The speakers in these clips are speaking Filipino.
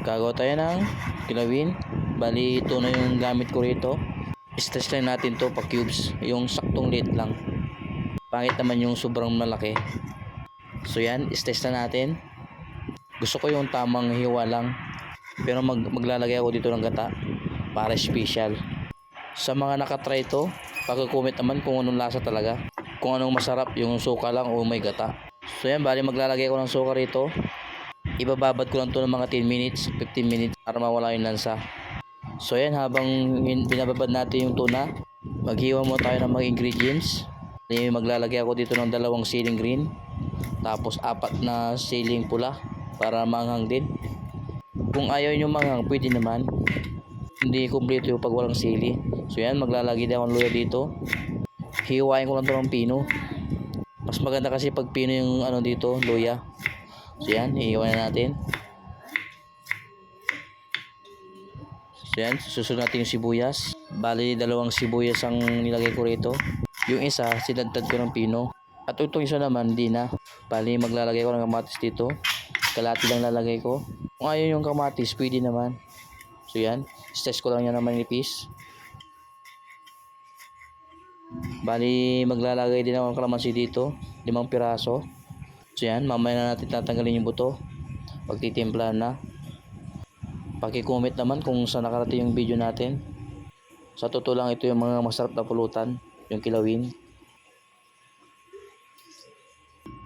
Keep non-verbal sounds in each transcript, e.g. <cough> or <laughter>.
Gagawa tayo ng kilawin. Bali, ito na yung gamit ko rito. Stress lang natin to pa cubes. Yung saktong liit lang. Pangit naman yung sobrang malaki. So yan, stress na natin. Gusto ko yung tamang hiwa lang. Pero mag maglalagay ako dito ng gata para special. Sa mga nakatry ito, pag-comment naman kung anong lasa talaga. Kung anong masarap, yung suka lang o may gata. So yan, bali maglalagay ako ng suka rito. Ibababad ko lang to ng mga 10 minutes, 15 minutes para mawala yung lansa. So yan, habang binababad natin yung tuna, maghiwa mo tayo ng mga ingredients. Maglalagay ako dito ng dalawang ceiling green. Tapos apat na ceiling pula para manghang din. Kung ayaw nyo manghang, pwede naman. Hindi kumpleto yung pag walang sili. So yan, maglalagay din akong luya dito. Hiwain ko lang to ng pino. Mas maganda kasi pag pino yung ano dito, luya. So yan, hihiwain na natin. So yan, susunod natin yung sibuyas. Bali, dalawang sibuyas ang nilagay ko rito. Yung isa, sinadtad ko ng pino. At itong isa naman, di na. Bali, maglalagay ko ng kamatis dito. Kalati lang lalagay ko. Kung ayaw yung kamatis, pwede naman. So yan, stress ko lang yan ng manipis. Bali, maglalagay din ako ng kalamansi dito. Limang piraso. So yan, mamaya na natin tatanggalin yung buto. Pagtitimplahan na. Paki-comment naman kung saan nakarating yung video natin. Sa totoo lang ito yung mga masarap na pulutan. Yung kilawin.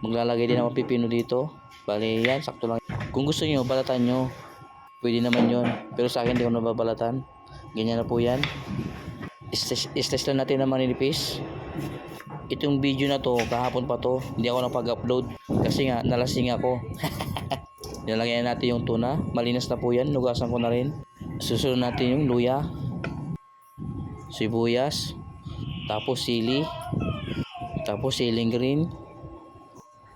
Maglalagay din ako pipino dito. Bali yan, sakto lang. Kung gusto nyo, balatan nyo. Pwede naman yon Pero sa akin, di ko nababalatan. Ganyan na po yan. Stress, stress lang natin na maninipis. Itong video na to, kahapon pa to, hindi ako napag-upload. Kasi nga, nalasing ako. <laughs> Nilagyan natin yung tuna. Malinas na po yan. Nugasan ko na rin. Susunod natin yung luya. Sibuyas. Tapos sili. Tapos siling green.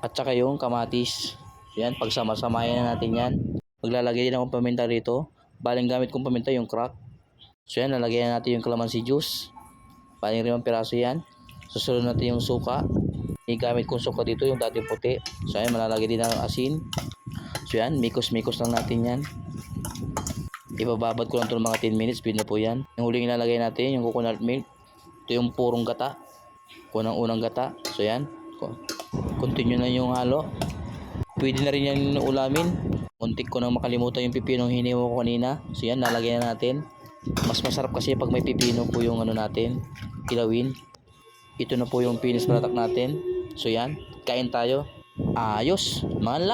At saka yung kamatis. Yan, pagsama-samayan na natin yan. Maglalagay din akong paminta rito. Baling gamit kong paminta yung crack. So yan, lalagyan natin yung calamansi juice. Baling limang piraso yan. Susunod natin yung suka. Yung gamit kong suka dito, yung dati puti. So yan, malalagay din ng asin. So yan, mikos-mikos lang natin yan. Ibababad ko lang ito mga 10 minutes, speed na po yan. Yung huling ilalagay natin, yung coconut milk. Ito yung purong gata. Unang-unang gata. So yan, continue na yung halo. Pwede na rin yan ulamin. Muntik ko nang makalimutan yung pipinong hiniwa ko kanina. So yan, lalagay na natin. Mas masarap kasi pag may pipino po yung ano natin, kilawin. Ito na po yung finish product natin. So yan, kain tayo. Ayos, mahal